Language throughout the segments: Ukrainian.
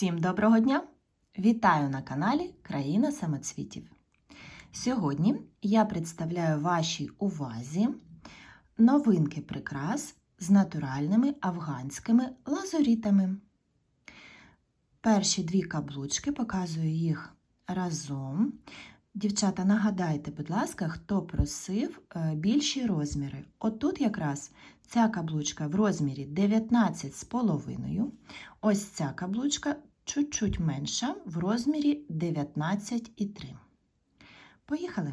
Всім доброго дня! Вітаю на каналі Країна самоцвітів. Сьогодні я представляю вашій увазі новинки прикрас з натуральними афганськими лазурітами. Перші дві каблучки показую їх разом. Дівчата, нагадайте, будь ласка, хто просив е, більші розміри. Отут якраз ця каблучка в розмірі 19,5. Ось ця каблучка чуть-чуть менша в розмірі 19,3. Поїхали.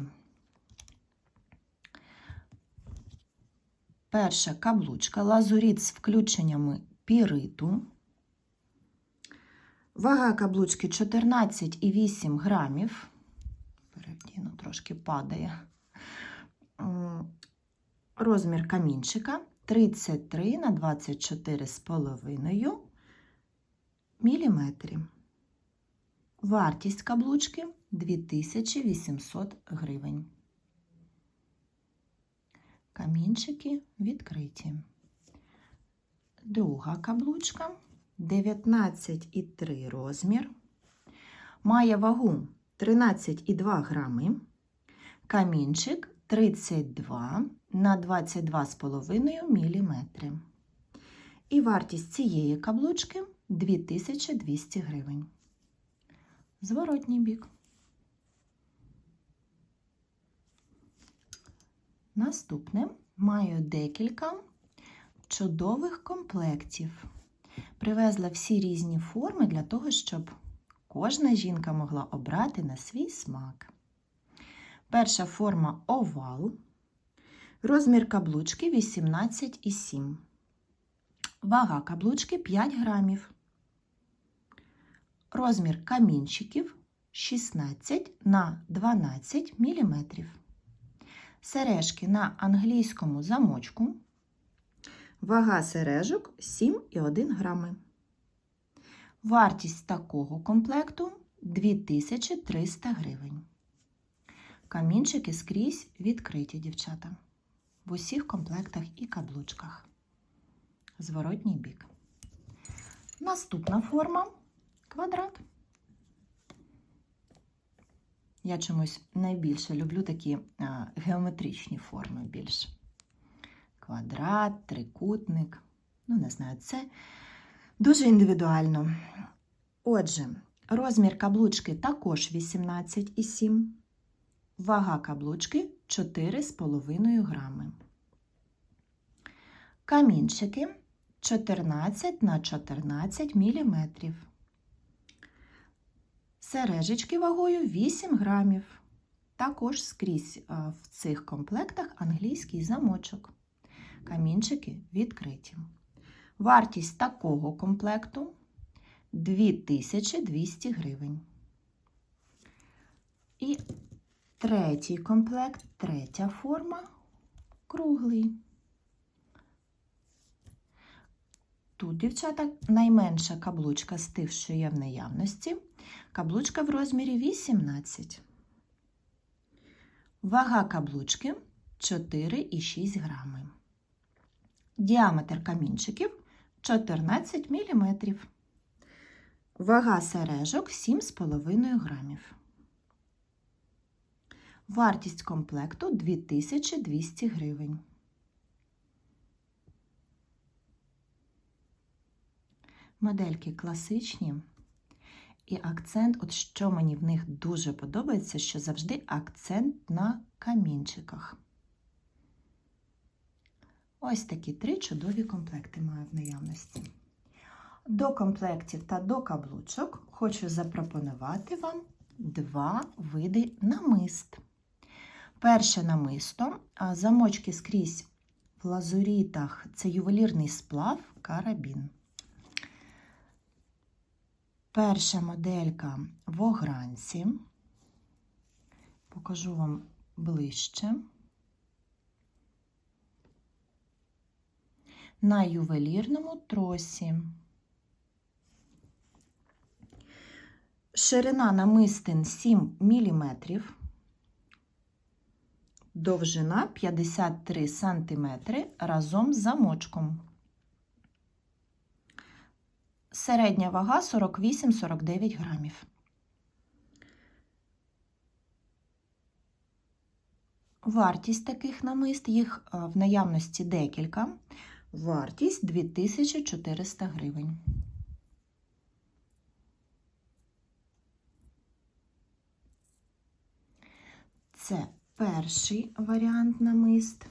Перша каблучка лазуріт з включеннями піриту. Вага каблучки 14,8 грамів. Перевдіну, трошки падає. Розмір камінчика 33 на 24,5 міліметрів. Вартість каблучки 2800 гривень. Камінчики відкриті. Друга каблучка 19,3 розмір. Має вагу 13,2 грами. Камінчик 32 на 22,5 мм. І вартість цієї каблучки 2200 гривень. Зворотній бік. Наступне маю декілька чудових комплектів. Привезла всі різні форми для того, щоб кожна жінка могла обрати на свій смак. Перша форма овал. Розмір каблучки 18,7. Вага каблучки 5 грамів. Розмір камінчиків 16 на 12 мм. Сережки на англійському замочку. Вага сережок 7,1 грами. Вартість такого комплекту 2300 гривень. Камінчики скрізь відкриті, дівчата. В усіх комплектах і каблучках. Зворотній бік. Наступна форма квадрат. Я чомусь найбільше люблю такі а, геометричні форми більш. Квадрат, трикутник. Ну, не знаю, це дуже індивідуально. Отже, розмір каблучки також 18,7. Вага каблучки 4,5 грами. Камінчики 14 на 14 мм. Сережечки вагою 8 грамів. Також скрізь в цих комплектах англійський замочок. Камінчики відкриті. Вартість такого комплекту 2200 гривень. І третій комплект, третя форма круглий. Тут, дівчата, найменша каблучка з тих, що є в наявності. Каблучка в розмірі 18. Вага каблучки 4,6 грами. Діаметр камінчиків 14 мм. Вага сережок 7,5 грамів. Вартість комплекту 2200 гривень. Модельки класичні. І акцент, от що мені в них дуже подобається, що завжди акцент на камінчиках. Ось такі три чудові комплекти маю в наявності. До комплектів та до каблучок хочу запропонувати вам два види намист. Перше намисто, замочки скрізь в лазурітах це ювелірний сплав карабін. Перша моделька в огранці. Покажу вам ближче. На ювелірному тросі. Ширина намистин 7 мм, довжина 53 см разом з замочком. Середня вага 48-49 грамів. Вартість таких намист, їх е, в наявності декілька. Вартість 2400 гривень. Це перший варіант намист.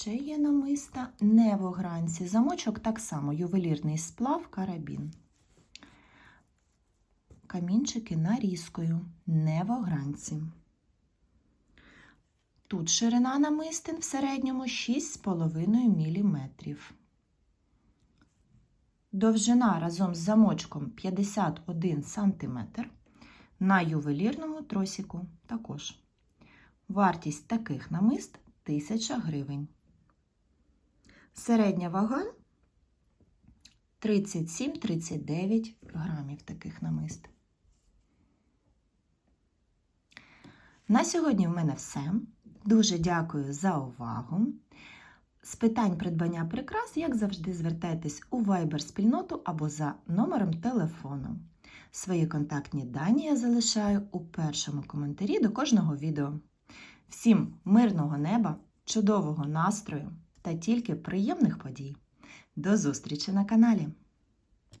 Ще є намиста не в огранці. Замочок так само ювелірний сплав, карабін. Камінчики нарізкою, не в огранці. Тут ширина намистин в середньому 6,5 мм. Довжина разом з замочком 51 см. На ювелірному тросіку також. Вартість таких намист 1000 гривень. Середня вага 37-39 грамів таких намист. На сьогодні в мене все. Дуже дякую за увагу. З питань придбання прикрас, як завжди, звертайтесь у Viber спільноту або за номером телефону. Свої контактні дані я залишаю у першому коментарі до кожного відео. Всім мирного неба, чудового настрою та тільки приємних подій. До зустрічі на каналі!